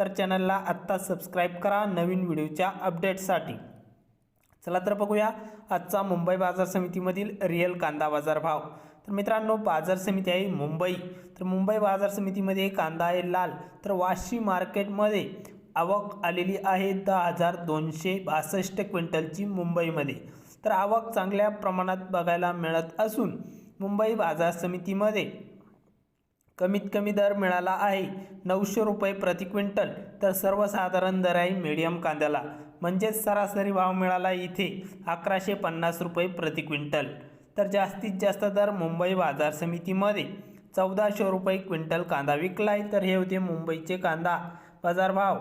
तर चॅनलला आत्ता सबस्क्राईब करा नवीन व्हिडिओच्या अपडेटसाठी चला तर बघूया आजचा मुंबई बाजार समितीमधील रिअल कांदा बाजार भाव. तर मित्रांनो बाजार समिती आहे मुंबई. तर मुंबई बाजार समितीमध्ये कांदा आहे लाल. तर वाशी मार्केटमध्ये आवक आलेली आहे दहा हजार दोनशे बासष्ट क्विंटलची मुंबईमध्ये. तर आवक चांगल्या प्रमाणात बघायला मिळत असून मुंबई बाजार समितीमध्ये कमीत कमी दर मिळाला आहे. नऊशे रुपये प्रति क्विंटल. तर सर्वसाधारण दर आहे मीडियम कांद्याला. म्हणजेच सरासरी भाव मिळाला इथे अकराशे पन्नास रुपये प्रति क्विंटल. तर जास्तीत जास्त दर मुंबई बाजार समितीमध्ये. चौदाशे रुपये क्विंटल कांदा विकला आहे तर हे होते मुंबईचे कांदा. बाजारभाव